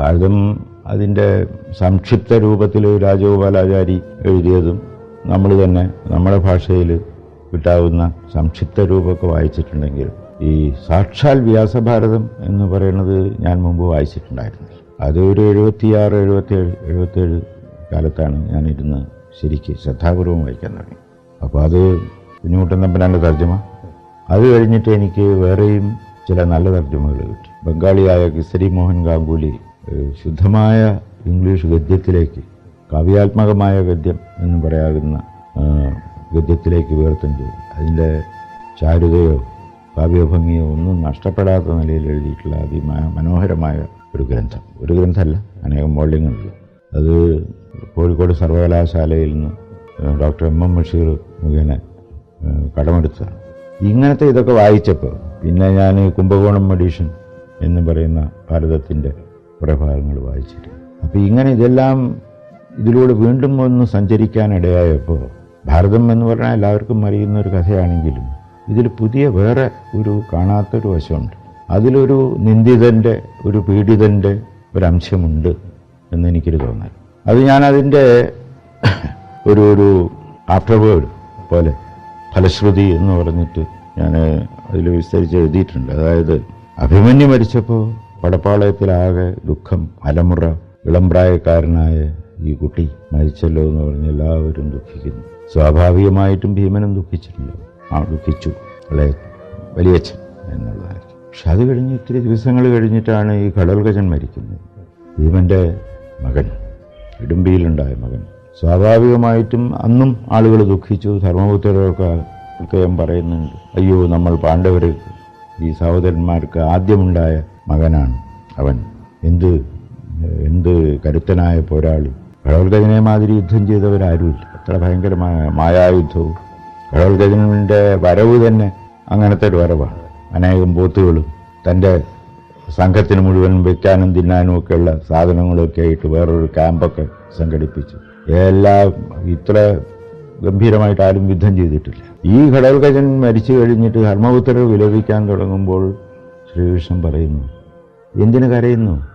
ഭാരതം അതിന്റെ സംക്ഷിപ്ത രൂപത്തിൽ രാജഗോപാലാചാരി എഴുതിയതും നമ്മൾ തന്നെ നമ്മുടെ ഭാഷയിൽ കിട്ടാവുന്ന സംക്ഷിപ്ത രൂപമൊക്കെ വായിച്ചിട്ടുണ്ടെങ്കിൽ ഈ സാക്ഷാൽ വ്യാസഭാരതം എന്ന് പറയുന്നത് ഞാൻ മുമ്പ് വായിച്ചിട്ടുണ്ടായിരുന്നു അത് ഒരു എഴുപത്തിയാറ് എഴുപത്തിയേഴ് എഴുപത്തേഴ് കാലത്താണ് ഞാനിരുന്ന് ശരിക്ക് ശ്രദ്ധാപൂർവം വായിക്കാൻ തുടങ്ങി. അപ്പോൾ അത് കുഞ്ഞുകുട്ടൻ തമ്പനാണ് തർജമ. അത് കഴിഞ്ഞിട്ട് എനിക്ക് വേറെയും ചില നല്ല തർജമകൾ കിട്ടി. ബംഗാളിയായ കിസരി മോഹൻ ഗാംഗുലി ശുദ്ധമായ ഇംഗ്ലീഷ് ഗദ്യത്തിലേക്ക് കാവ്യാത്മകമായ ഗദ്യം എന്ന് പറയാവുന്ന ഗദ്യത്തിലേക്ക് ഗദ്യത്തിലേക്ക് ഉയർത്തുന്നത് അതിന്റെ ചാരുതയോ കാവ്യഭംഗിയോ ഒന്നും നഷ്ടപ്പെടാത്ത നിലയിൽ എഴുതിയിട്ടുള്ള അതിമ മനോഹരമായ ഒരു ഗ്രന്ഥം. ഒരു ഗ്രന്ഥമല്ല അനേകം വോള്യങ്ങളുണ്ട്. അത് കോഴിക്കോട് സർവകലാശാലയിൽ നിന്ന് ഡോക്ടർ എം എം ബഷീർ മുഖേന കടമെടുത്ത കടമെടുത്തതാണ്. ഇങ്ങനത്തെ ഇതൊക്കെ വായിച്ചപ്പോൾ പിന്നെ ഞാൻ കുംഭകോണം മെഡീഷൻ എന്ന് പറയുന്ന ഭാരതത്തിന്റെ കുറേ ഭാഗങ്ങൾ വായിച്ചിട്ട്. അപ്പോൾ ഇങ്ങനെ ഇതെല്ലാം ഇതിലൂടെ വീണ്ടും ഒന്ന് സഞ്ചരിക്കാനിടയായപ്പോൾ ഭാരതം എന്ന് പറഞ്ഞാൽ എല്ലാവർക്കും അറിയുന്ന ഒരു കഥയാണെങ്കിലും ഇതിൽ പുതിയ വേറെ ഒരു കാണാത്തൊരു വശമുണ്ട്. അതിലൊരു നിന്ദിതന്റെ ഒരു പീഡിതന്റെ ഒരു അംശമുണ്ട് എന്ന് എനിക്കൊരു തോന്നൽ. അത് ഞാനതിന്റെ ഒരു ഒരു ആഫ്റ്റർ വേർഡ് പോലെ ഫലശ്രുതി എന്ന് പറഞ്ഞിട്ട് ഞാൻ അതിൽ വിസ്തരിച്ച് എഴുതിയിട്ടുണ്ട്. അതായത് അഭിമന്യു മരിച്ചപ്പോൾ പടപ്പാളയത്തിലാകെ ദുഃഖം അലമുറ ഇളംപ്രായക്കാരനായ ഈ കുട്ടി മരിച്ചല്ലോ എന്ന് പറഞ്ഞ് എല്ലാവരും ദുഃഖിക്കുന്നു. സ്വാഭാവികമായിട്ടും ഭീമനും ദുഃഖിച്ചിട്ടുണ്ട് ആ ദുഃഖിച്ചു. ഇളയ വലിയച്ഛൻ എന്നുള്ളതായിരിക്കും. പക്ഷെ അത് കഴിഞ്ഞ് ഇത്തിരി ദിവസങ്ങൾ കഴിഞ്ഞിട്ടാണ് ഈ കടൽഗജൻ മരിക്കുന്നത്. ഭീമന്റെ മകൻ ഇടുമ്പിയിലുണ്ടായ മകൻ. സ്വാഭാവികമായിട്ടും അന്നും ആളുകൾ ദുഃഖിച്ചു. ധർമ്മപുത്രരൊക്കെ പ്രത്യേകം പറയുന്നുണ്ട്. അയ്യോ നമ്മൾ പാണ്ഡവർ ഈ സഹോദരന്മാർക്ക് ആദ്യമുണ്ടായ മകനാണ്. അവൻ എന്ത് എന്ത് കരുത്തനായ പോരാളി. കടവൽഗജനെ മാതിരി യുദ്ധം ചെയ്തവരാരുമില്ല. അത്ര ഭയങ്കരമായ മായായുദ്ധവും കടവൽഗജനിന്റെ വരവ് തന്നെ അങ്ങനത്തെ ഒരു വരവാണ്. അനേകം ബോത്തുകളും തന്റെ സംഘത്തിന് മുഴുവൻ വെക്കാനും തിന്നാനും ഒക്കെയുള്ള സാധനങ്ങളൊക്കെ ആയിട്ട് വേറൊരു ക്യാമ്പൊക്കെ സംഘടിപ്പിച്ചു. എല്ലാം ഇത്ര ഗംഭീരമായിട്ട് ആരും യുദ്ധം ചെയ്തിട്ടില്ല. ഈ ഘടകജൻ മരിച്ചു കഴിഞ്ഞിട്ട് ധർമ്മപുത്രർ വിലപിക്കാൻ തുടങ്ങുമ്പോൾ ശ്രീകൃഷ്ണൻ പറയുന്നു എന്തിനു കരയുന്നു?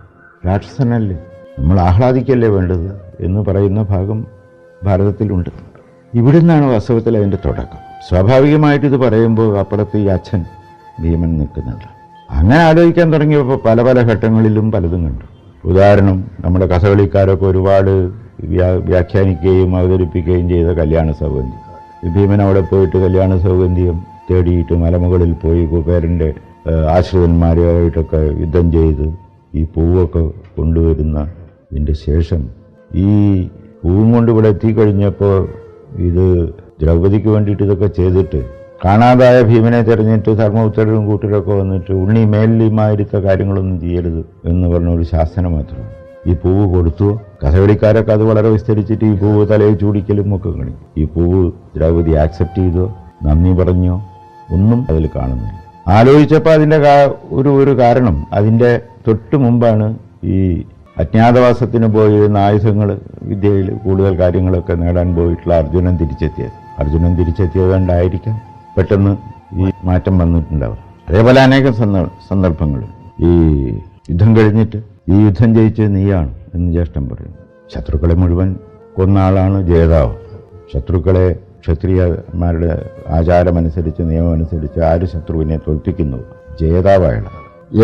രാക്ഷസനല്ലേ. നമ്മൾ ആഹ്ലാദിക്കല്ലേ വേണ്ടത് എന്ന് പറയുന്ന ഭാഗം ഭാരതത്തിലുണ്ട്. ഇവിടുന്നാണ് വാസ്തവത്തിൽ അതിന്റെ തുടക്കം. സ്വാഭാവികമായിട്ട് ഇത് പറയുമ്പോൾ അപ്പുറത്ത് ഈ അച്ഛൻ ഭീമൻ നിൽക്കുന്നുണ്ട്. അങ്ങനെ ആലോചിക്കാൻ തുടങ്ങിയപ്പോൾ പല പല ഘട്ടങ്ങളിലും പലതും കണ്ടു. ഉദാഹരണം നമ്മുടെ കഥകളിക്കാരൊക്കെ ഒരുപാട് വ്യാ- വ്യാഖ്യാനിക്കുകയും അവതരിപ്പിക്കുകയും ചെയ്ത കല്യാണ സൗഗന്ധ്യം ഭീമൻ അവിടെ പോയിട്ട് കല്യാണ സൗഗന്ധ്യം തേടിയിട്ട് മലമുകളിൽ പോയി കുബേരന്റെ ആശ്രിതന്മാരുമായിട്ടൊക്കെ യുദ്ധം ചെയ്ത് ഈ പൂവൊക്കെ കൊണ്ടുവരുന്ന ഇതിന്റെ ശേഷം ഈ പൂവും കൊണ്ട് ഇവിടെ എത്തിക്കഴിഞ്ഞപ്പോൾ ഇത് ദ്രൗപതിക്ക് വേണ്ടിയിട്ട് ഇതൊക്കെ ചെയ്തിട്ട് കാണാതായ ഭീമനെ തെരഞ്ഞിട്ട് ധർമ്മപുത്രരും കൂട്ടരൊക്കെ വന്നിട്ട് ഉണ്ണി മേലിമായിരുത്ത കാര്യങ്ങളൊന്നും ചെയ്യരുത് എന്ന് പറഞ്ഞ ഒരു ശാസനം മാത്രമാണ് ഈ പൂവ് കൊടുത്തു. കഥകളിക്കാരൊക്കെ അത് വളരെ വിസ്തരിച്ചിട്ട് ഈ പൂവ് തലയിൽ ചൂടിക്കലും ഒക്കെ കണി. ഈ പൂവ് ദ്രൗപതി ആക്സെപ്റ്റ് ചെയ്തോ. നന്ദി പറഞ്ഞോ. ഒന്നും അതിൽ കാണുന്നില്ല. ആലോചിച്ചപ്പോൾ അതിന്റെ ഒരു ഒരു കാരണം. അതിന്റെ തൊട്ട് മുമ്പാണ് ഈ അജ്ഞാതവാസത്തിന് പോയിരുന്ന ആയുധങ്ങൾ വിദ്യയിൽ കൂടുതൽ കാര്യങ്ങളൊക്കെ നേടാൻ പോയിട്ടുള്ള അർജുനൻ തിരിച്ചെത്തിയത്. അർജുനൻ തിരിച്ചെത്തിയത് കൊണ്ടായിരിക്കാം പെട്ടെന്ന് ഈ മാറ്റം വന്നിട്ടുണ്ടാവുക. അതേപോലെ അനേകം സന്ദ- സന്ദർഭങ്ങൾ. ഈ യുദ്ധം കഴിഞ്ഞിട്ട് ഈ യുദ്ധം ജയിച്ചത് നീയാണ് എന്ന് ജ്യേഷ്ഠൻ പറയുന്നു. ശത്രുക്കളെ മുഴുവൻ കൊന്ന ആളാണ് ജേതാവ്. ശത്രുക്കളെ ക്ഷത്രിയന്മാരുടെ ആചാരമനുസരിച്ച് നിയമമനുസരിച്ച് ആര് ശത്രുവിനെ തോൽപ്പിക്കുന്നു? ജേതാവായാണ്.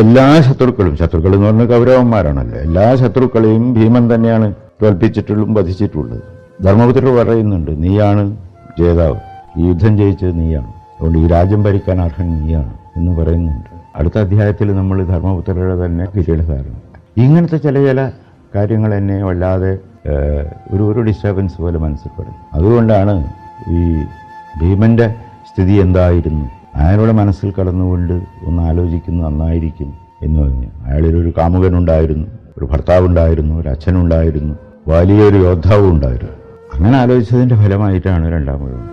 എല്ലാ ശത്രുക്കളും ശത്രുക്കൾ എന്ന് പറഞ്ഞ കൗരവന്മാരാണല്ലോ. എല്ലാ ശത്രുക്കളെയും ഭീമൻ തന്നെയാണ് തോൽപ്പിച്ചിട്ടുള്ളതും വധിച്ചിട്ടുള്ളത്. ധർമ്മപുത്രർ പറയുന്നുണ്ട് നീയാണ് ജേതാവ്. ഈ യുദ്ധം ജയിച്ചത് നീയാണ്. അതുകൊണ്ട് ഈ രാജ്യം ഭരിക്കാൻ അർഹൻ നീയാണ് എന്ന് പറയുന്നുണ്ട്. അടുത്ത അധ്യായത്തിൽ നമ്മൾ ധർമ്മപുത്രരുടെ തന്നെ കിരീടധാരണം ഇങ്ങനത്തെ ചില ചില കാര്യങ്ങൾ എന്നെ വല്ലാതെ ഒരു ഒരു ഡിസ്റ്റർബൻസ് പോലെ മനസ്സിൽപ്പെടുന്നു അതുകൊണ്ടാണ് ഈ ഭീമന്റെ സ്ഥിതി എന്തായിരുന്നു? അയാളുടെ മനസ്സിൽ കടന്നുകൊണ്ട് ഒന്ന് ആലോചിക്കുന്നു നന്നായിരിക്കും എന്ന് പറഞ്ഞു. അയാളിലൊരു കാമുകനുണ്ടായിരുന്നു ഒരു ഭർത്താവുണ്ടായിരുന്നു ഒരു അച്ഛനുണ്ടായിരുന്നു വലിയൊരു യോദ്ധാവും ഉണ്ടായിരുന്നു അങ്ങനെ ആലോചിച്ചതിന്റെ ഫലമായിട്ടാണ് രണ്ടാം മുഴുവൻ